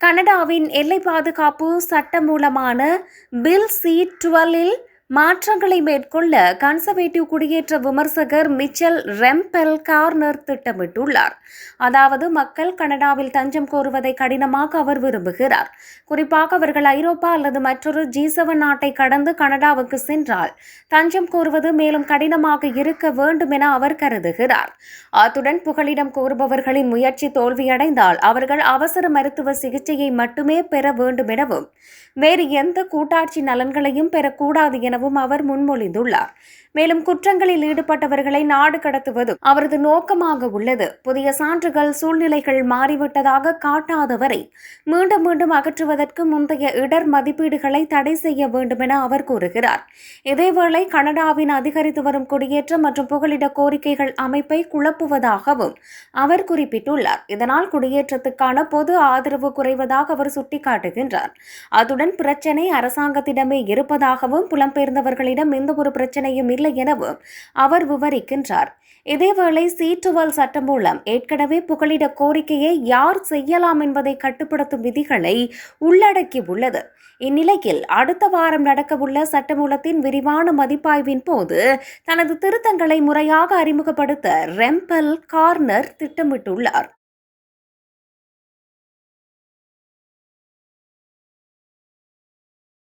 கனடாவின் எல்லை பாதுகாப்பு சட்டமூலமான பில் சி டுவெல்லில் மாற்றங்களை மேற்கொள்ள கன்சர்வேட்டிவ் குடியேற்ற விமர்சகர் மிச்சல் ரெம்பெல் கார்னர் திட்டமிட்டுள்ளார். அதாவது மக்கள் கனடாவில் தஞ்சம் கோருவதை கடினமாக அவர் விரும்புகிறார். குறிப்பாக அவர்கள் ஐரோப்பா அல்லது மற்றொரு ஜி செவன் நாட்டை கடந்து கனடாவுக்கு சென்றால் தஞ்சம் கோருவது மேலும் கடினமாக இருக்க வேண்டும் என அவர் கருதுகிறார். அத்துடன் புகலிடம் கோருபவர்களின் முயற்சி தோல்வியடைந்தால் அவர்கள் அவசர மருத்துவ சிகிச்சையை மட்டுமே பெற வேண்டும் எனவும் வேறு எந்த கூட்டாட்சி நலன்களையும் பெறக்கூடாது என எனவும் அவர் முன்மொழிந்துள்ளார். மேலும் குற்றங்களில் ஈடுபட்டவர்களை நாடு கடத்துவதும் அவரது நோக்கமாக உள்ளது. புதிய சான்றுகள் சூழ்நிலைகள் மாறிவிட்டதாக காட்டாதவரை மீண்டும் மீண்டும் அகற்றுவதற்கு முந்தைய இடர் மதிப்பீடுகளை தடை செய்ய வேண்டும் என அவர் கூறுகிறார். இதேவேளை கனடாவின் அதிகரித்து வரும் குடியேற்றம் மற்றும் புகலிட கோரிக்கைகள் அமைப்பை குழப்புவதாகவும் அவர் குறிப்பிட்டுள்ளார். இதனால் குடியேற்றத்துக்கான பொது ஆதரவு குறைவதாக அவர் சுட்டிக்காட்டுகின்றார். அத்துடன் பிரச்சினை அரசாங்கத்திடமே இருப்பதாகவும் புலம்பெயர் புலம்பெயர்ந்தவர்களிடம் எந்த ஒரு பிரச்சனையும் இல்லை எனவும் அவர் விவரிக்கின்றார். இதேவேளை சீட்டுவல் சட்டம் மூலம் ஏற்கனவே புகலிட கோரிக்கையை யார் செய்யலாம் என்பதை கட்டுப்படுத்தும் விதிகளை உள்ளடக்கியுள்ளது. இந்நிலையில் அடுத்த வாரம் நடக்கவுள்ள சட்டமூலத்தின் விரிவான மதிப்பாய்வின் போது தனது திருத்தங்களை முறையாக அறிமுகப்படுத்த ரெம்பல் கார்னர் திட்டமிட்டுள்ளார்.